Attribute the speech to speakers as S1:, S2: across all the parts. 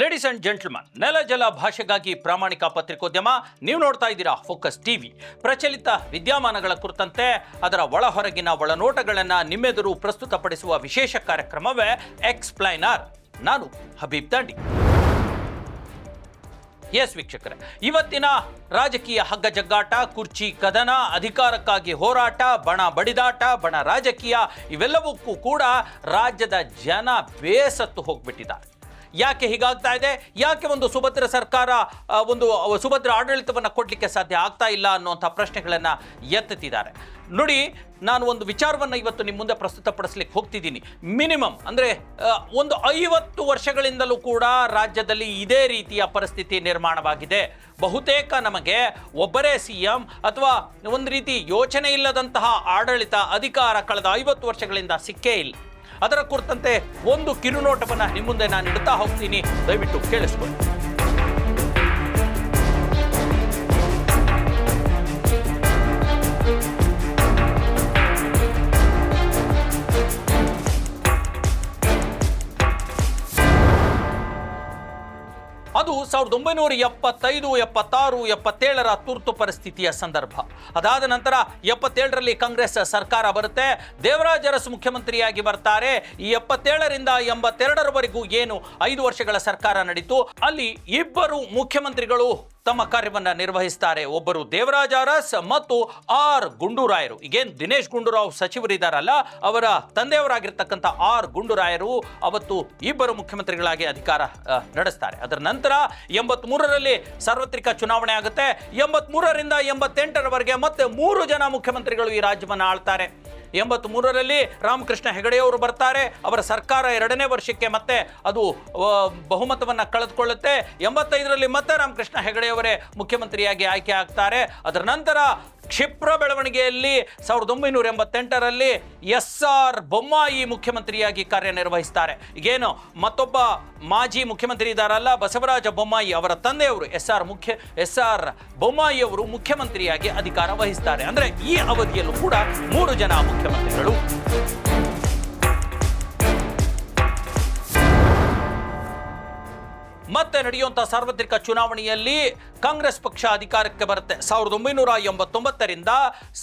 S1: Ladies and gentleman ನೆಲ ಜಲ ಭಾಷೆಗಾಗಿ ಪ್ರಾಮಾಣಿಕ ಪತ್ರಿಕೋದ್ಯಮ, ನೀವು ನೋಡ್ತಾ ಇದ್ದೀರಾ ಫೋಕಸ್ ಟಿವಿ ಪ್ರಚಲಿತ ವಿದ್ಯಮಾನಗಳ ಕುರಿತಂತೆ ಅದರ ಒಳ ಹೊರಗಿನ ಒಳನೋಟಗಳನ್ನು ನಿಮ್ಮೆದುರು ಪ್ರಸ್ತುತಪಡಿಸುವ ವಿಶೇಷ ಕಾರ್ಯಕ್ರಮವೇ ಎಕ್ಸ್ಪ್ಲೈನರ್ ನಾನು ಹಬೀಬ್ ದಾಂಡಿ ಎಸ್ ವೀಕ್ಷಕರೇ, ಇವತ್ತಿನ ರಾಜಕೀಯ ಹಗ್ಗ ಜಗ್ಗಾಟ ಕುರ್ಚಿ ಕದನ, ಅಧಿಕಾರಕ್ಕಾಗಿ ಹೋರಾಟ, ಬಣ ಬಡಿದಾಟ, ಬಣ ರಾಜಕೀಯ, ಇವೆಲ್ಲವಕ್ಕೂ ಕೂಡ ರಾಜ್ಯದ ಜನ ಬೇಸತ್ತು ಹೋಗ್ಬಿಟ್ಟಿದ್ದಾರೆ. ಯಾಕೆ ಹೀಗಾಗ್ತಾ ಇದೆ? ಯಾಕೆ ಒಂದು ಸುಭದ್ರ ಸರ್ಕಾರ ಒಂದು ಸುಭದ್ರ ಆಡಳಿತವನ್ನು ಕೊಡಲಿಕ್ಕೆ ಸಾಧ್ಯ ಆಗ್ತಾ ಇಲ್ಲ ಅನ್ನುವಂಥ ಪ್ರಶ್ನೆಗಳನ್ನು ಎತ್ತುತ್ತಿದ್ದಾರೆ ನೋಡಿ, ನಾನು ಒಂದು ವಿಚಾರವನ್ನು ಇವತ್ತು ನಿಮ್ಮ ಮುಂದೆ ಪ್ರಸ್ತುತಪಡಿಸ್ಲಿಕ್ಕೆ ಹೋಗ್ತಿದ್ದೀನಿ. ಮಿನಿಮಮ್ ಅಂದರೆ ಒಂದು ಐವತ್ತು ವರ್ಷಗಳಿಂದಲೂ ಕೂಡ ರಾಜ್ಯದಲ್ಲಿ ಇದೇ ರೀತಿಯ ಪರಿಸ್ಥಿತಿ ನಿರ್ಮಾಣವಾಗಿದೆ. ಬಹುತೇಕ ನಮಗೆ ಒಬ್ಬರೇ ಸಿ ಎಂ ಅಥವಾ ಒಂದು ರೀತಿ ಯೋಚನೆ ಇಲ್ಲದಂತಹ ಆಡಳಿತ ಅಧಿಕಾರ ಕಳೆದ ಐವತ್ತು ವರ್ಷಗಳಿಂದ ಸಿಕ್ಕೇ ಇಲ್ಲ. ಅದರ ಕುರಿತಂತೆ ಒಂದು ಕಿರುನೋಟವನ್ನು ನಿಮ್ಮ ಮುಂದೆ ನಾನು ಇಡ್ತಾ ಹೋಗ್ತೀನಿ. ದಯವಿಟ್ಟು ಕೇಳಿಸ್ಕೊಳ್ಳಿ. ಸಾವಿರದ ಒಂಬೈನೂರ ಎಪ್ಪತ್ತೈದು, ಎಪ್ಪತ್ತಾರು, ಎಪ್ಪತ್ತೇಳರ ತುರ್ತು ಪರಿಸ್ಥಿತಿಯ ಸಂದರ್ಭ. ಅದಾದ ನಂತರ ಎಪ್ಪತ್ತೇಳರಲ್ಲಿ ಕಾಂಗ್ರೆಸ್ ಸರ್ಕಾರ ಬರುತ್ತೆ. ದೇವರಾಜ ಅರಸು ಮುಖ್ಯಮಂತ್ರಿಯಾಗಿ ಬರ್ತಾರೆ. ಈ ಎಪ್ಪತ್ತೇಳರಿಂದ ಎಂಬತ್ತೆರಡರವರೆಗೂ ಏನು ಐದು ವರ್ಷಗಳ ಸರ್ಕಾರ ನಡೀತು? ಅಲ್ಲಿ ಇಬ್ಬರು ಮುಖ್ಯಮಂತ್ರಿಗಳು ತಮ್ಮ ಕಾರ್ಯವನ್ನು ನಿರ್ವಹಿಸ್ತಾರೆ ಒಬ್ಬರು ದೇವರಾಜ ಅರಸ್ ಮತ್ತು ಆರ್ ಗುಂಡೂರಾಯರು. ಈಗೇನು ದಿನೇಶ್ ಗುಂಡೂರಾವ್ ಸಚಿವರಿದ್ದಾರಲ್ಲ ಅವರ ತಂದೆಯವರಾಗಿರ್ತಕ್ಕಂಥ ಆರ್ ಗುಂಡೂರಾಯರು ಅವತ್ತು ಇಬ್ಬರು ಮುಖ್ಯಮಂತ್ರಿಗಳಾಗಿ ಅಧಿಕಾರ ನಡೆಸ್ತಾರೆ. ಅದರ ನಂತರ ಎಂಬತ್ಮೂರರಲ್ಲಿ ಸಾರ್ವತ್ರಿಕ ಚುನಾವಣೆ ಆಗುತ್ತೆ. ಎಂಬತ್ಮೂರರಿಂದ ಎಂಬತ್ತೆಂಟರವರೆಗೆ ಮತ್ತೆ ಮೂರು ಜನ ಮುಖ್ಯಮಂತ್ರಿಗಳು ಈ ರಾಜ್ಯವನ್ನು ಆಳ್ತಾರೆ. ಎಂಬತ್ತ್ ಮೂರರಲ್ಲಿ ರಾಮಕೃಷ್ಣ ಹೆಗಡೆಯವರು ಬರ್ತಾರೆ. ಅವರ ಸರ್ಕಾರ ಎರಡನೇ ವರ್ಷಕ್ಕೆ ಮತ್ತೆ ಅದು ಬಹುಮತವನ್ನು ಕಳೆದುಕೊಳ್ಳುತ್ತೆ. ಎಂಬತ್ತೈದರಲ್ಲಿ ಮತ್ತೆ ರಾಮಕೃಷ್ಣ ಹೆಗಡೆಯವರೇ ಮುಖ್ಯಮಂತ್ರಿಯಾಗಿ ಆಯ್ಕೆ ಆಗ್ತಾರೆ. ಅದರ ನಂತರ ಕ್ಷಿಪ್ರ ಬೆಳವಣಿಗೆಯಲ್ಲಿ ಸಾವಿರದ ಒಂಬೈನೂರ ಎಂಬತ್ತೆಂಟರಲ್ಲಿ ಎಸ್ ಆರ್ ಬೊಮ್ಮಾಯಿ ಮುಖ್ಯಮಂತ್ರಿಯಾಗಿ ಕಾರ್ಯನಿರ್ವಹಿಸ್ತಾರೆ. ಈಗೇನು ಮತ್ತೊಬ್ಬ ಮಾಜಿ ಮುಖ್ಯಮಂತ್ರಿ ಇದ್ದಾರಲ್ಲ, ಬಸವರಾಜ ಬೊಮ್ಮಾಯಿ ಅವರ ತಂದೆಯವರು ಎಸ್ ಆರ್ ಮುಖ್ಯ ಎಸ್ ಆರ್ ಬೊಮ್ಮಾಯಿ ಅವರು ಮುಖ್ಯಮಂತ್ರಿಯಾಗಿ ಅಧಿಕಾರ ವಹಿಸ್ತಾರೆ. ಅಂದರೆ ಈ ಅವಧಿಯಲ್ಲೂ ಕೂಡ ಮೂರು ಜನ ಮುಖ್ಯಮಂತ್ರಿಗಳು. ಮತ್ತೆ ನಡೆಯುವಂತಹ ಸಾರ್ವತ್ರಿಕ ಚುನಾವಣೆಯಲ್ಲಿ ಕಾಂಗ್ರೆಸ್ ಪಕ್ಷ ಅಧಿಕಾರಕ್ಕೆ ಬರುತ್ತೆ. ಸಾವಿರದ ಒಂಬೈನೂರ ಎಂಬತ್ತೊಂಬತ್ತರಿಂದ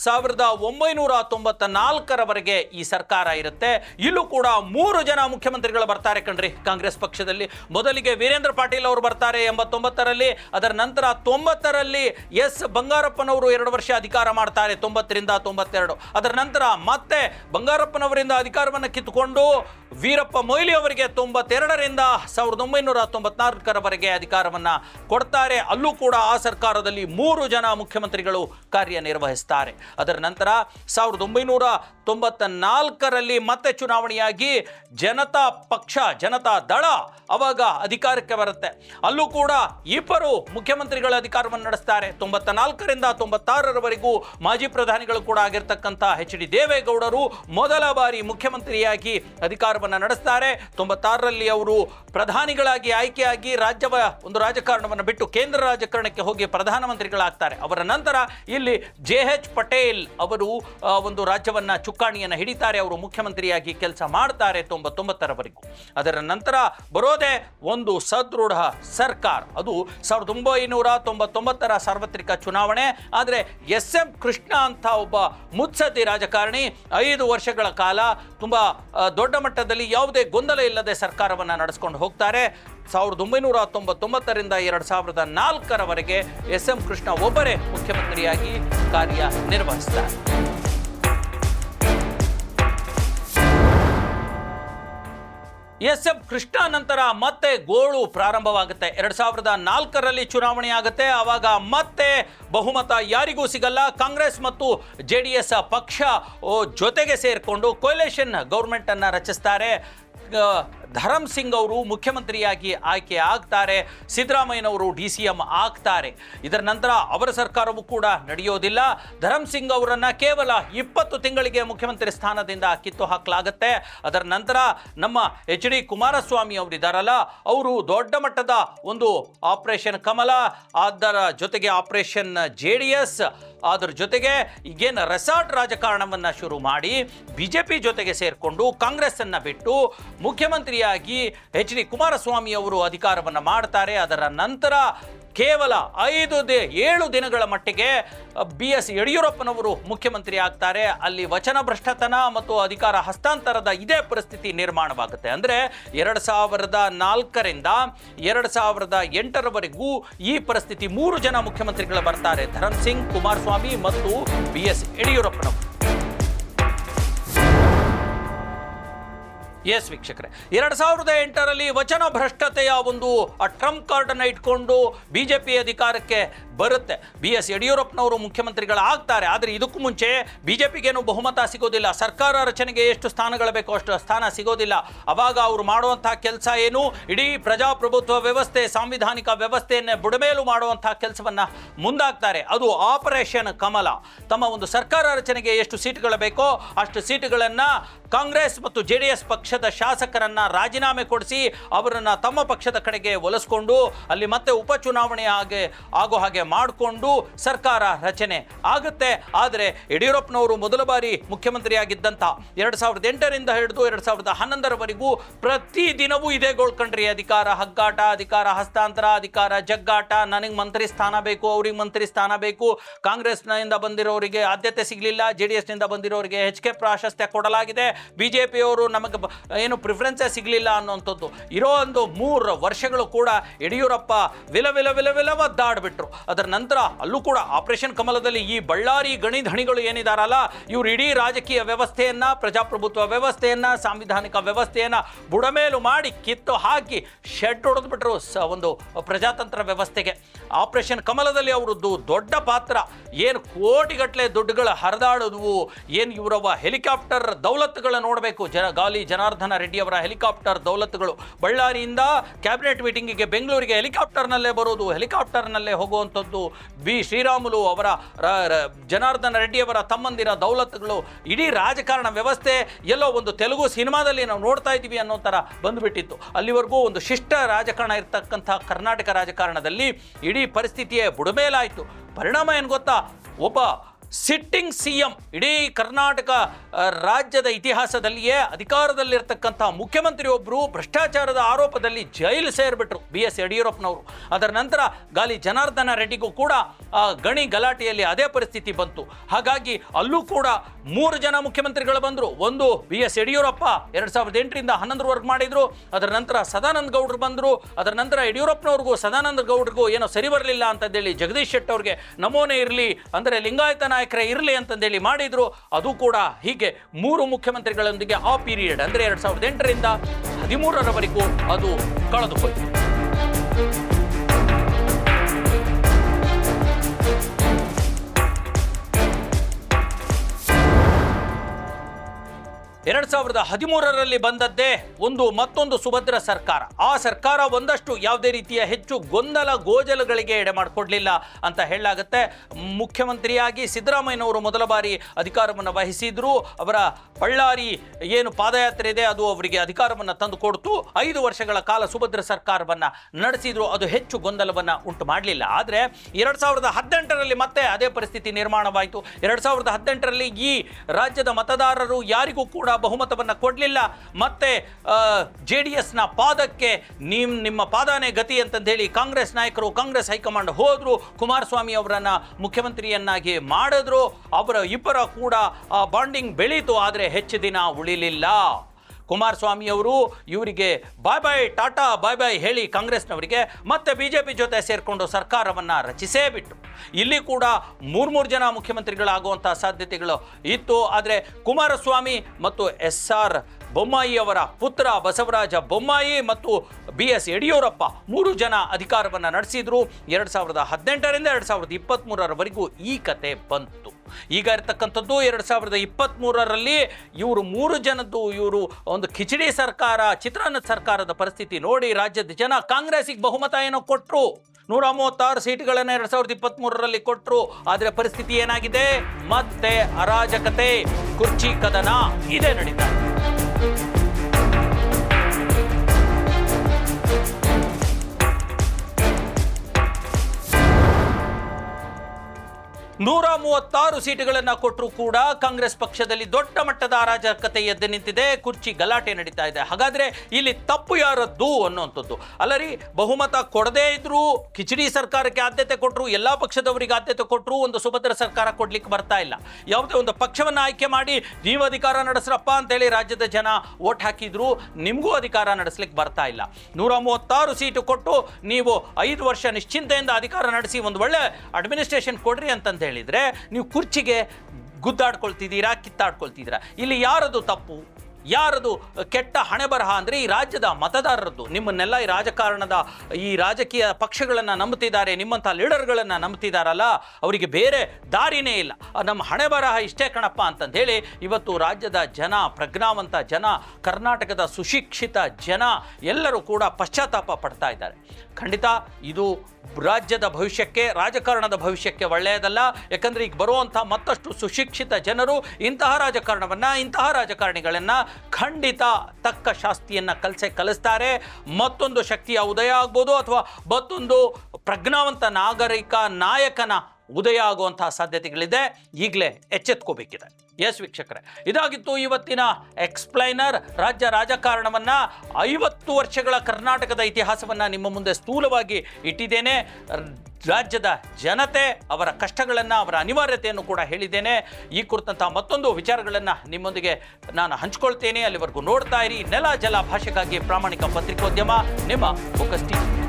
S1: ಸಾವಿರದ ಒಂಬೈನೂರ ತೊಂಬತ್ತ ನಾಲ್ಕರವರೆಗೆ ಈ ಸರ್ಕಾರ ಇರುತ್ತೆ. ಇಲ್ಲೂ ಕೂಡ ಮೂರು ಜನ ಮುಖ್ಯಮಂತ್ರಿಗಳು ಬರ್ತಾರೆ ಕಣ್ರಿ. ಕಾಂಗ್ರೆಸ್ ಪಕ್ಷದಲ್ಲಿ ಮೊದಲಿಗೆ ವೀರೇಂದ್ರ ಪಾಟೀಲ್ ಅವರು ಬರ್ತಾರೆ ಎಂಬತ್ತೊಂಬತ್ತರಲ್ಲಿ, ಅದರ ನಂತರ ತೊಂಬತ್ತರಲ್ಲಿ ಎಸ್ ಬಂಗಾರಪ್ಪನವರು ಎರಡು ವರ್ಷ ಅಧಿಕಾರ ಮಾಡ್ತಾರೆ, ತೊಂಬತ್ತರಿಂದ ತೊಂಬತ್ತೆರಡು. ಅದರ ನಂತರ ಮತ್ತೆ ಬಂಗಾರಪ್ಪನವರಿಂದ ಅಧಿಕಾರವನ್ನು ಕಿತ್ತುಕೊಂಡು, ವೀರಪ್ಪ ಮೊಯ್ಲಿ ಅವರಿಗೆ ತೊಂಬತ್ತೆರಡರಿಂದ ಸಾವಿರದ ಒಂಬೈನೂರ ತೊಂಬತ್ನಾಲ್ಕರವರೆಗೆ ಅಧಿಕಾರವನ್ನು ಕೊಡ್ತಾರೆ. ಅಲ್ಲೂ ಕೂಡ ಆ ಸರ್ಕಾರದಲ್ಲಿ ಮೂರು ಜನ ಮುಖ್ಯಮಂತ್ರಿಗಳು ಕಾರ್ಯನಿರ್ವಹಿಸ್ತಾರೆ. ಅದರ ನಂತರ ಸಾವಿರದ ಒಂಬೈನೂರ ತೊಂಬತ್ತ ನಾಲ್ಕರಲ್ಲಿ ಮತ್ತೆ ಚುನಾವಣೆಯಾಗಿ ಜನತಾ ಪಕ್ಷ, ಜನತಾ ದಳ ಅವಾಗ ಅಧಿಕಾರಕ್ಕೆ ಬರುತ್ತೆ. ಅಲ್ಲೂ ಕೂಡ ಇಬ್ಬರು ಮುಖ್ಯಮಂತ್ರಿಗಳ ಅಧಿಕಾರವನ್ನು ನಡೆಸ್ತಾರೆ. ತೊಂಬತ್ತ ನಾಲ್ಕರಿಂದ ತೊಂಬತ್ತಾರರವರೆಗೂ ಮಾಜಿ ಪ್ರಧಾನಿಗಳು ಕೂಡ ಆಗಿರ್ತಕ್ಕಂಥ ಎಚ್ ಡಿ ದೇವೇಗೌಡರು ಮೊದಲ ಬಾರಿ ಮುಖ್ಯಮಂತ್ರಿಯಾಗಿ ಅಧಿಕಾರವನ್ನು ನಡೆಸ್ತಾರೆ. ತೊಂಬತ್ತಾರರಲ್ಲಿ ಅವರು ಪ್ರಧಾನಿಗಳಾಗಿ ಆಯ್ಕೆಯಾಗಿ ರಾಜ್ಯವ ಒಂದು ರಾಜಕಾರಣವನ್ನು ಬಿಟ್ಟು ಕೇಂದ್ರ ರಾಜಕಾರಣಕ್ಕೆ ಹೋಗಿ ಪ್ರಧಾನಮಂತ್ರಿಗಳಾಗ್ತಾರೆ. ಅವರ ನಂತರ ಇಲ್ಲಿ ಜೆ ಎಚ್ ಪಟೇಲ್ ಅವರು ಒಂದು ರಾಜ್ಯವನ್ನ ಚುಕ್ಕಾಣಿಯನ್ನು ಹಿಡಿತಾರೆ. ಅವರು ಮುಖ್ಯಮಂತ್ರಿಯಾಗಿ ಕೆಲಸ ಮಾಡ್ತಾರೆ ತೊಂಬತ್ತೊಂಬತ್ತರವರೆಗೂ. ಅದರ ನಂತರ ಬರೋದೇ ಒಂದು ಸದೃಢ ಸರ್ಕಾರ. ಅದು ಸಾವಿರದ ಒಂಬೈನೂರ ತೊಂಬತ್ತೊಂಬತ್ತರ ಸಾರ್ವತ್ರಿಕ ಚುನಾವಣೆ. ಆದರೆ ಎಸ್ ಎಂ ಕೃಷ್ಣ ಅಂತ ಒಬ್ಬ ಮುತ್ಸದ್ದಿ ರಾಜಕಾರಣಿ, ಐದು ವರ್ಷಗಳ ಕಾಲ ತುಂಬ ದೊಡ್ಡ ಮಟ್ಟದಲ್ಲಿ ಯಾವುದೇ ಗೊಂದಲ ಇಲ್ಲದೆ ಸರ್ಕಾರವನ್ನು ನಡೆಸ್ಕೊಂಡು ಹೋಗ್ತಾರೆ. ಸಾವಿರದ ಒಂಬೈನೂರ ತೊಂಬತ್ತೊಂಬತ್ತರಿಂದ ಎರಡು ಸಾವಿರದ ನಾಲ್ಕರವರೆಗೆ ಎಸ್ ಎಂ ಕೃಷ್ಣ ಒಬ್ಬರೇ ಮುಖ್ಯಮಂತ್ರಿಯಾಗಿ ಕಾರ್ಯನಿರ್ವಹಿಸ್ತಾರೆ. ಎಸ್ ಎಫ್ ಕೃಷ್ಣ ನಂತರ ಮತ್ತೆ ಗೋಳು ಪ್ರಾರಂಭವಾಗುತ್ತೆ. ಎರಡು ಸಾವಿರದ ನಾಲ್ಕರಲ್ಲಿ ಚುನಾವಣೆ ಆಗುತ್ತೆ. ಆವಾಗ ಮತ್ತೆ ಬಹುಮತ ಯಾರಿಗೂ ಸಿಗಲ್ಲ. ಕಾಂಗ್ರೆಸ್ ಮತ್ತು ಜೆ ಡಿ ಎಸ್ ಪಕ್ಷ ಜೊತೆಗೆ ಸೇರಿಕೊಂಡು ಕೊಯ್ಲೇಷನ್ ಗೌರ್ಮೆಂಟನ್ನು ರಚಿಸ್ತಾರೆ. ಧರಮ್ ಸಿಂಗ್ ಅವರು ಮುಖ್ಯಮಂತ್ರಿಯಾಗಿ ಆಯ್ಕೆ ಆಗ್ತಾರೆ, ಸಿದ್ದರಾಮಯ್ಯನವರು ಡಿ ಸಿ ಎಂ ಆಗ್ತಾರೆ. ಇದರ ನಂತರ ಅವರ ಸರ್ಕಾರವೂ ಕೂಡ ನಡೆಯೋದಿಲ್ಲ. ಧರಂ ಸಿಂಗ್ ಅವರನ್ನು ಕೇವಲ ಇಪ್ಪತ್ತು ತಿಂಗಳಿಗೆ ಮುಖ್ಯಮಂತ್ರಿ ಸ್ಥಾನದಿಂದ ಕಿತ್ತು ಹಾಕಲಾಗುತ್ತೆ. ಅದರ ನಂತರ ನಮ್ಮ ಎಚ್ ಡಿ ಕುಮಾರಸ್ವಾಮಿ ಅವರಿದ್ದಾರಲ್ಲ ಅವರು ದೊಡ್ಡ ಮಟ್ಟದ ಒಂದು ಆಪರೇಷನ್ ಕಮಲ, ಅದರ ಜೊತೆಗೆ ಆಪರೇಷನ್ ಜೆ ಡಿ ಎಸ್, ಅದರ ಜೊತೆಗೆ ಈಗೇನು ರೆಸಾರ್ಟ್ ರಾಜಕಾರಣವನ್ನು ಶುರು ಮಾಡಿ, ಬಿ ಜೆ ಪಿ ಜೊತೆಗೆ ಸೇರಿಕೊಂಡು ಕಾಂಗ್ರೆಸ್ಸನ್ನು ಬಿಟ್ಟು ಮುಖ್ಯಮಂತ್ರಿಯ ಮುಖ್ಯಮಂತ್ರಿಯಾಗಿ ಎಚ್ ಡಿ ಕುಮಾರಸ್ವಾಮಿ ಅವರು ಅಧಿಕಾರವನ್ನು ಮಾಡ್ತಾರೆ. ಅದರ ನಂತರ ಕೇವಲ ಐದು ದಿ, ಏಳು ದಿನಗಳ ಮಟ್ಟಿಗೆ ಬಿ ಎಸ್ ಯಡಿಯೂರಪ್ಪನವರು ಮುಖ್ಯಮಂತ್ರಿ ಆಗ್ತಾರೆ. ಅಲ್ಲಿ ವಚನ ಭ್ರಷ್ಟತನ ಮತ್ತು ಅಧಿಕಾರ ಹಸ್ತಾಂತರದ ಇದೇ ಪರಿಸ್ಥಿತಿ ನಿರ್ಮಾಣವಾಗುತ್ತೆ. ಅಂದರೆ ಎರಡು ಸಾವಿರದ ನಾಲ್ಕರಿಂದ ಎರಡು ಸಾವಿರದ ಎಂಟರವರೆಗೂ ಈ ಪರಿಸ್ಥಿತಿ ಮೂರು ಜನ ಮುಖ್ಯಮಂತ್ರಿಗಳು ಬರ್ತಾರೆ. ಧರಮ್ ಸಿಂಗ್ ಕುಮಾರಸ್ವಾಮಿ ಮತ್ತು ಬಿ ಎಸ್ ಯಡಿಯೂರಪ್ಪನವರು. ಎಸ್ ವೀಕ್ಷಕರೇ, ಎರಡು ಸಾವಿರದ ಎಂಟರಲ್ಲಿ ವಚನ ಭ್ರಷ್ಟತೆಯ ಒಂದು, ಆ ಟ್ರಂಪ್ ಕಾರ್ಡನ್ನು ಇಟ್ಕೊಂಡು ಬಿ ಜೆ ಪಿ ಅಧಿಕಾರಕ್ಕೆ ಬರುತ್ತೆ. ಬಿ ಎಸ್ ಯಡಿಯೂರಪ್ಪನವರು ಮುಖ್ಯಮಂತ್ರಿಗಳಾಗ್ತಾರೆ, ಆದರೆ ಇದಕ್ಕೂ ಮುಂಚೆ ಬಿ ಜೆ ಪಿಗೇನು ಬಹುಮತ ಸಿಗೋದಿಲ್ಲ. ಸರ್ಕಾರ ರಚನೆಗೆ ಎಷ್ಟು ಸ್ಥಾನಗಳು ಬೇಕೋ ಅಷ್ಟು ಸ್ಥಾನ ಸಿಗೋದಿಲ್ಲ. ಅವಾಗ ಅವರು ಮಾಡುವಂಥ ಕೆಲಸ ಏನು? ಇಡೀ ಪ್ರಜಾಪ್ರಭುತ್ವ ವ್ಯವಸ್ಥೆ, ಸಾಂವಿಧಾನಿಕ ವ್ಯವಸ್ಥೆಯನ್ನೇ ಬುಡಮೇಲು ಮಾಡುವಂಥ ಕೆಲಸವನ್ನ ಮುಂದಾಗ್ತಾರೆ. ಅದು ಆಪರೇಷನ್ ಕಮಲ. ತಮ್ಮ ಒಂದು ಸರ್ಕಾರ ರಚನೆಗೆ ಎಷ್ಟು ಸೀಟ್ಗಳು ಬೇಕೋ ಅಷ್ಟು ಸೀಟುಗಳನ್ನು ಕಾಂಗ್ರೆಸ್ ಮತ್ತು ಜೆ ಎಸ್ ಪಕ್ಷದ ಶಾಸಕರನ್ನ ರಾಜೀನಾಮೆ ಕೊಡಿಸಿ ಅವರನ್ನು ತಮ್ಮ ಪಕ್ಷದ ಕಡೆಗೆ ಒಲಿಸ್ಕೊಂಡು ಅಲ್ಲಿ ಮತ್ತೆ ಉಪಚುನಾವಣೆ ಹಾಗೆ ಆಗೋ ಹಾಗೆ ಮಾಡಿಕೊಂಡು ಸರ್ಕಾರ ರಚನೆ ಆಗುತ್ತೆ. ಆದರೆ ಯಡಿಯೂರಪ್ಪನವರು ಮೊದಲ ಬಾರಿ ಮುಖ್ಯಮಂತ್ರಿಯಾಗಿದ್ದಂಥ ಎರಡು ಸಾವಿರದ ಎಂಟರಿಂದ ಹಿಡಿದು ಎರಡು ಸಾವಿರದ ಹನ್ನೊಂದರವರೆಗೂ ಪ್ರತಿ ದಿನವೂ ಇದೇ ಗೋಳ್ಕಂಡ್ರಿ ಅಧಿಕಾರ ಹಗ್ಗಾಟ, ಅಧಿಕಾರ ಹಸ್ತಾಂತರ, ಅಧಿಕಾರ ಜಗ್ಗಾಟ, ನನಗೆ ಮಂತ್ರಿ ಸ್ಥಾನ ಬೇಕು, ಅವ್ರಿಗೆ ಮಂತ್ರಿ ಸ್ಥಾನ ಬೇಕು. ಕಾಂಗ್ರೆಸ್ನಿಂದ ಬಂದಿರೋರಿಗೆ ಆದ್ಯತೆ ಸಿಗಲಿಲ್ಲ, ಜೆ ಡಿ ಬಂದಿರೋರಿಗೆ ಹೆಚ್ ಕೆ ಪ್ರಾಶಸ್ತ್ಯ ಕೊಡಲಾಗಿದೆ. ಬಿ ಜೆ ಪಿಯವರು ನಮಗೆ ಏನು ಪ್ರಿಫರೆನ್ಸೇ ಸಿಗಲಿಲ್ಲ ಅನ್ನುವಂಥದ್ದು ಇರೋ ಒಂದು ಮೂರು ವರ್ಷಗಳು ಕೂಡ ಯಡಿಯೂರಪ್ಪ ವಿಲ ವಿಲ ವಿಲ ವಿಲ ಒದ್ದಾಡ್ಬಿಟ್ರು. ಅದರ ನಂತರ ಅಲ್ಲೂ ಕೂಡ ಆಪರೇಷನ್ ಕಮಲದಲ್ಲಿ ಈ ಬಳ್ಳಾರಿ ಗಣಿ ಧಣಿಗಳು ಏನಿದಾರಲ್ಲ, ಇವರು ಇಡೀ ರಾಜಕೀಯ ವ್ಯವಸ್ಥೆಯನ್ನ, ಪ್ರಜಾಪ್ರಭುತ್ವ ವ್ಯವಸ್ಥೆಯನ್ನ, ಸಾಂವಿಧಾನಿಕ ವ್ಯವಸ್ಥೆಯನ್ನ ಬುಡಮೇಲು ಮಾಡಿ ಕಿತ್ತು ಹಾಕಿ ಶೆಡ್ ಹೊಡೆದ್ಬಿಟ್ರು ಸ ಒಂದು ಪ್ರಜಾತಂತ್ರ ವ್ಯವಸ್ಥೆಗೆ. ಆಪರೇಷನ್ ಕಮಲದಲ್ಲಿ ಅವರದ್ದು ದೊಡ್ಡ ಪಾತ್ರ. ಏನು ಕೋಟಿಗಟ್ಟಲೆ ದುಡ್ಡುಗಳ ಹರಿದಾಡೋದು ಏನು ಇವರವ ಹೆಲಿಕಾಪ್ಟರ್ ದೌಲತ್ತುಗಳ ನೋಡಬೇಕು. ಜನ ಗಾಲಿ ಜನಾರ್ದನ ರೆಡ್ಡಿ ಅವರ ಹೆಲಿಕಾಪ್ಟರ್ ದೌಲತ್ತುಗಳು. ಬಳ್ಳಾರಿಯಿಂದ ಕ್ಯಾಬಿನೆಟ್ ಮೀಟಿಂಗಿಗೆ ಬೆಂಗಳೂರಿಗೆ ಹೆಲಿಕಾಪ್ಟರ್ನಲ್ಲೇ ಬರೋದು, ಹೆಲಿಕಾಪ್ಟರ್ನಲ್ಲೇ ಹೋಗುವಂಥದ್ದು. ಬಿ. ಶ್ರೀರಾಮುಲು ಅವರ ಜನಾರ್ದನ ರೆಡ್ಡಿ ಅವರ ತಮ್ಮಂದಿರ ದೌಲತ್ತುಗಳು. ಇಡೀ ರಾಜಕಾರಣ ವ್ಯವಸ್ಥೆ ಎಲ್ಲೋ ಒಂದು ತೆಲುಗು ಸಿನಿಮಾದಲ್ಲಿ ನಾವು ನೋಡ್ತಾ ಇದ್ದೀವಿ ಅನ್ನೋ ಥರ ಬಂದುಬಿಟ್ಟಿತ್ತು. ಅಲ್ಲಿವರೆಗೂ ಒಂದು ಶಿಷ್ಟ ರಾಜಕಾರಣ ಇರ್ತಕ್ಕಂಥ ಕರ್ನಾಟಕ ರಾಜಕಾರಣದಲ್ಲಿ ಇಡೀ ಪರಿಸ್ಥಿತಿಯೇ ಬುಡಮೇಲಾಯಿತು. ಪರಿಣಾಮ ಏನು ಗೊತ್ತಾ? ಒಬ್ಬ ಸಿಟ್ಟಿಂಗ್ ಸಿ ಎಂ ಇಡೀ ಕರ್ನಾಟಕ ರಾಜ್ಯದ ಇತಿಹಾಸದಲ್ಲಿಯೇ ಅಧಿಕಾರದಲ್ಲಿರ್ತಕ್ಕಂಥ ಮುಖ್ಯಮಂತ್ರಿಯೊಬ್ಬರು ಭ್ರಷ್ಟಾಚಾರದ ಆರೋಪದಲ್ಲಿ ಜೈಲು ಸೇರಿಬಿಟ್ರು ಬಿ ಎಸ್ ಯಡಿಯೂರಪ್ಪನವರು. ಅದರ ನಂತರ ಗಾಲಿ ಜನಾರ್ದನ ರೆಡ್ಡಿಗೂ ಕೂಡ ಗಣಿ ಗಲಾಟೆಯಲ್ಲಿ ಅದೇ ಪರಿಸ್ಥಿತಿ ಬಂತು. ಹಾಗಾಗಿ ಅಲ್ಲೂ ಕೂಡ ಮೂರು ಜನ ಮುಖ್ಯಮಂತ್ರಿಗಳು ಬಂದರು. ಒಂದು ಬಿ ಎಸ್ ಯಡಿಯೂರಪ್ಪ, ಎರಡು ಸಾವಿರದ ಎಂಟರಿಂದ ಹನ್ನೊಂದರವರೆಗೆ ಮಾಡಿದರು. ಅದರ ನಂತರ ಸದಾನಂದ ಗೌಡರು ಬಂದರು. ಅದರ ನಂತರ ಯಡಿಯೂರಪ್ಪನವ್ರಿಗೂ, ಸದಾನಂದ ಗೌಡರಿಗೂ ಏನೋ ಸರಿ ಬರಲಿಲ್ಲ ಅಂತಂದೇಳಿ ಜಗದೀಶ್ ಶೆಟ್ಟಿ ಅವ್ರಿಗೆ ನಮೋನೆ ಇರಲಿ, ಅಂದರೆ ಲಿಂಗಾಯತ ನಾಯಕರೇ ಇರಲಿ ಅಂತಂದೇಳಿ ಮಾಡಿದ್ರು. ಅದು ಕೂಡ ಹೀಗೆ ಮೂರು ಮುಖ್ಯಮಂತ್ರಿಗಳೊಂದಿಗೆ ಆ ಪೀರಿಯಡ್ ಅಂದರೆ ಎರಡು ಸಾವಿರದ ಎಂಟರಿಂದ ಹದಿಮೂರರವರೆಗೂ ಅದು ಕಳೆದು ಎರಡ್ ಸಾವಿರದ ಹದಿಮೂರರಲ್ಲಿ ಬಂದದ್ದೇ ಒಂದು ಮತ್ತೊಂದು ಸುಭದ್ರ ಸರ್ಕಾರ. ಆ ಸರ್ಕಾರ ಒಂದಷ್ಟು ಯಾವುದೇ ರೀತಿಯ ಹೆಚ್ಚು ಗೊಂದಲ ಗೋಜಲಗಳಿಗೆ ಎಡೆ ಮಾಡಿಕೊಡ್ಲಿಲ್ಲ ಅಂತ ಹೇಳಲಾಗುತ್ತೆ. ಮುಖ್ಯಮಂತ್ರಿಯಾಗಿ ಸಿದ್ದರಾಮಯ್ಯನವರು ಮೊದಲ ಬಾರಿ ಅಧಿಕಾರವನ್ನು ವಹಿಸಿದ್ರು. ಅವರ ಬಳ್ಳಾರಿ ಏನು ಪಾದಯಾತ್ರೆ ಇದೆ ಅದು ಅವರಿಗೆ ಅಧಿಕಾರವನ್ನು ತಂದು ಕೊಡ್ತು. ಐದು ವರ್ಷಗಳ ಕಾಲ ಸುಭದ್ರ ಸರ್ಕಾರವನ್ನು ನಡೆಸಿದ್ರು. ಅದು ಹೆಚ್ಚು ಗೊಂದಲವನ್ನು ಉಂಟು ಮಾಡಲಿಲ್ಲ. ಆದರೆ ಎರಡು ಸಾವಿರದ ಹದಿನೆಂಟರಲ್ಲಿ ಮತ್ತೆ ಅದೇ ಪರಿಸ್ಥಿತಿ ನಿರ್ಮಾಣವಾಯಿತು. ಎರಡು ಸಾವಿರದ ಹದಿನೆಂಟರಲ್ಲಿ ಈ ರಾಜ್ಯದ ಮತದಾರರು ಯಾರಿಗೂ ಕೂಡ ಬಹುಮತವನ್ನು ಕೊಡಲಿಲ್ಲ. ಮತ್ತೆ ಜೆ ಡಿ ಎಸ್ನ ಪಾದಕ್ಕೆ ನಿಮ್ಮ ನಿಮ್ಮ ಪಾದಾನೇ ಗತಿ ಅಂತಂದೇಳಿ ಕಾಂಗ್ರೆಸ್ ನಾಯಕರು ಕಾಂಗ್ರೆಸ್ ಹೈಕಮಾಂಡ್ ಹೋದರು, ಕುಮಾರಸ್ವಾಮಿ ಅವರನ್ನು ಮುಖ್ಯಮಂತ್ರಿಯನ್ನಾಗಿ ಮಾಡಿದ್ರು, ಅವರ ಇಬ್ಬರ ಕೂಡ ಬಾಂಡಿಂಗ್ ಬೆಳೀತು, ಆದರೆ ಹೆಚ್ಚು ದಿನ ಉಳಿಲಿಲ್ಲ. ಕುಮಾರಸ್ವಾಮಿ ಅವರು ಇವರಿಗೆ ಬಾಯ್ ಬಾಯ್ ಟಾಟಾ ಬಾಯ್ ಬಾಯ್ ಹೇಳಿ ಕಾಂಗ್ರೆಸ್ನವರಿಗೆ ಮತ್ತೆ ಬಿ ಜೆ ಪಿ ಜೊತೆ ಸೇರಿಕೊಂಡು ಸರ್ಕಾರವನ್ನು ರಚಿಸೇ ಬಿಟ್ಟು. ಇಲ್ಲಿ ಕೂಡ ಮೂರು ಮೂರು ಜನ ಮುಖ್ಯಮಂತ್ರಿಗಳಾಗುವಂಥ ಸಾಧ್ಯತೆಗಳು ಇತ್ತು. ಆದರೆ ಕುಮಾರಸ್ವಾಮಿ ಮತ್ತು ಎಸ್ ಆರ್ ಬೊಮ್ಮಾಯಿ ಅವರ ಪುತ್ರ ಬಸವರಾಜ ಬೊಮ್ಮಾಯಿ ಮತ್ತು ಬಿ ಎಸ್ ಯಡಿಯೂರಪ್ಪ ಮೂರು ಜನ ಅಧಿಕಾರವನ್ನು ನಡೆಸಿದ್ರು. ಎರಡು ಸಾವಿರದ ಹದಿನೆಂಟರಿಂದ ಎರಡು ಸಾವಿರದ ಇಪ್ಪತ್ತ್ಮೂರರವರೆಗೂ ಈ ಕತೆ ಬಂತು. ಈಗ ಇರ್ತಕ್ಕಂಥದ್ದು ಎರಡು ಸಾವಿರದ ಇಪ್ಪತ್ತ್ಮೂರರಲ್ಲಿ ಇವರು ಮೂರು ಜನದ್ದು ಇವರು ಒಂದು ಕಿಚಡಿ ಸರ್ಕಾರ, ಚಿತ್ರಾನ್ನ ಸರ್ಕಾರದ ಪರಿಸ್ಥಿತಿ ನೋಡಿ ರಾಜ್ಯದ ಜನ ಕಾಂಗ್ರೆಸ್ಸಿಗೆ ಬಹುಮತ ಏನೋ ಕೊಟ್ಟರು ನೂರ ಮೂವತ್ತಾರು ಸೀಟ್ಗಳನ್ನು ಎರಡು ಸಾವಿರದ ಇಪ್ಪತ್ತ್ಮೂರರಲ್ಲಿ ಕೊಟ್ಟರು ಆದರೆ ಪರಿಸ್ಥಿತಿ ಏನಾಗಿದೆ? ಮತ್ತೆ ಅರಾಜಕತೆ, ಕುರ್ಚಿ ಕದನ, ಇದೇ ನಡೀತಾ ನೂರ ಮೂವತ್ತಾರು ಸೀಟುಗಳನ್ನು ಕೊಟ್ಟರೂ ಕೂಡ ಕಾಂಗ್ರೆಸ್ ಪಕ್ಷದಲ್ಲಿ ದೊಡ್ಡ ಮಟ್ಟದ ಅರಾಜಕತೆ ಎದ್ದು ನಿಂತಿದೆ, ಕುರ್ಚಿ ಗಲಾಟೆ ನಡೀತಾ ಇದೆ. ಹಾಗಾದ್ರೆ ಇಲ್ಲಿ ತಪ್ಪು ಯಾರದ್ದು ಅನ್ನುವಂಥದ್ದು. ಅಲ್ಲರಿ, ಬಹುಮತ ಕೊಡದೇ ಇದ್ರು, ಕಿಚಡಿ ಸರ್ಕಾರಕ್ಕೆ ಆದ್ಯತೆ ಕೊಟ್ಟರು ಎಲ್ಲಾ ಪಕ್ಷದವರಿಗೆ ಆದ್ಯತೆ ಕೊಟ್ಟರು ಒಂದು ಸುಭದ್ರ ಸರ್ಕಾರ ಕೊಡ್ಲಿಕ್ಕೆ ಬರ್ತಾ ಇಲ್ಲ. ಯಾವುದೇ ಒಂದು ಪಕ್ಷವನ್ನು ಆಯ್ಕೆ ಮಾಡಿ, ನೀವು ಅಧಿಕಾರ ನಡೆಸ್ರಪ್ಪ ಅಂತೇಳಿ ರಾಜ್ಯದ ಜನ ಓಟ್ ಹಾಕಿದ್ರು, ನಿಮಗೂ ಅಧಿಕಾರ ನಡೆಸ್ಲಿಕ್ಕೆ ಬರ್ತಾ ಇಲ್ಲ. ನೂರ ಮೂವತ್ತಾರು ಸೀಟು ಕೊಟ್ಟು ನೀವು ಐದು ವರ್ಷ ನಿಶ್ಚಿಂತೆಯಿಂದ ಅಧಿಕಾರ ನಡೆಸಿ ಒಂದು ಒಳ್ಳೆ ಅಡ್ಮಿನಿಸ್ಟ್ರೇಷನ್ ಕೊಡ್ರಿ ಅಂತಂತ ಹೇಳಿದ್ರೆ ನೀವು ಕುರ್ಚಿಗೆ ಗುದ್ದಾಡ್ಕೊಳ್ತಿದ್ದೀರಾ, ಕಿತ್ತಾಡ್ಕೊಳ್ತಿದ್ದೀರಾ? ಇಲ್ಲಿ ಯಾರದು ತಪ್ಪು? ಯಾರದು ಕೆಟ್ಟ ಹಣೆ ಬರಹ ಅಂದರೆ ಈ ರಾಜ್ಯದ ಮತದಾರರದ್ದು? ನಿಮ್ಮನ್ನೆಲ್ಲ ಈ ರಾಜಕಾರಣದ, ಈ ರಾಜಕೀಯ ಪಕ್ಷಗಳನ್ನು ನಂಬುತ್ತಿದ್ದಾರೆ, ನಿಮ್ಮಂಥ ಲೀಡರ್ಗಳನ್ನು ನಂಬುತ್ತಿದ್ದಾರಲ್ಲ? ಅವರಿಗೆ ಬೇರೆ ದಾರಿನೇ ಇಲ್ಲ. ನಮ್ಮ ಹಣೆ ಬರಹ ಇಷ್ಟೇ ಕಣಪ್ಪ ಅಂತಂದು ಹೇಳಿ ಇವತ್ತು ರಾಜ್ಯದ ಜನ, ಪ್ರಜ್ಞಾವಂತ ಜನ, ಕರ್ನಾಟಕದ ಸುಶಿಕ್ಷಿತ ಜನ ಎಲ್ಲರೂ ಕೂಡ ಪಶ್ಚಾತ್ತಾಪ ಪಡ್ತಾ ಇದ್ದಾರೆ. ಖಂಡಿತ ಇದು ರಾಜ್ಯದ ಭವಿಷ್ಯಕ್ಕೆ, ರಾಜಕಾರಣದ ಭವಿಷ್ಯಕ್ಕೆ ಒಳ್ಳೆಯದಲ್ಲ. ಯಾಕಂದರೆ ಈಗ ಬರುವಂಥ ಮತ್ತಷ್ಟು ಸುಶಿಕ್ಷಿತ ಜನರು ಇಂತಹ ರಾಜಕಾರಣವನ್ನು, ಇಂತಹ ರಾಜಕಾರಣಿಗಳನ್ನು ಖಂಡಿತ ತಕ್ಕ ಶಾಸ್ತಿಯನ್ನು ಕಲಸೆ ಕಲಿಸ್ತಾರೆ. ಮತ್ತೊಂದು ಶಕ್ತಿಯ ಉದಯ ಆಗ್ಬೋದು ಅಥವಾ ಮತ್ತೊಂದು ಪ್ರಜ್ಞಾವಂತ ನಾಗರಿಕ ನಾಯಕನ ಉದಯ ಆಗುವಂತಹ ಸಾಧ್ಯತೆಗಳಿದೆ. ಈಗಲೇ ಎಚ್ಚೆತ್ಕೋಬೇಕಿದೆ. ಎಸ್ ವೀಕ್ಷಕರೇ. ಇದಾಗಿತ್ತು ಇವತ್ತಿನ ಎಕ್ಸ್ಪ್ಲೈನರ್ ರಾಜ್ಯ ರಾಜಕಾರಣವನ್ನು ಐವತ್ತು ವರ್ಷಗಳ ಕರ್ನಾಟಕದ ಇತಿಹಾಸವನ್ನು ನಿಮ್ಮ ಮುಂದೆ ಸ್ಥೂಲವಾಗಿ ಇಟ್ಟಿದ್ದೇನೆ. ರಾಜ್ಯದ ಜನತೆ ಅವರ ಕಷ್ಟಗಳನ್ನು, ಅವರ ಅನಿವಾರ್ಯತೆಯನ್ನು ಕೂಡ ಹೇಳಿದ್ದೇನೆ. ಈ ಕುರಿತಂತಹ ಮತ್ತೊಂದು ವಿಚಾರಗಳನ್ನು ನಿಮ್ಮೊಂದಿಗೆ ನಾನು ಹಂಚ್ಕೊಳ್ತೇನೆ. ಅಲ್ಲಿವರೆಗೂ ನೋಡ್ತಾ ಇರಿ. ನೆಲ, ಜಲ, ಭಾಷೆಗಾಗಿ ಪ್ರಾಮಾಣಿಕ ಪತ್ರಿಕೋದ್ಯಮ. ನಿಮ್ಮ ಟಿವಿ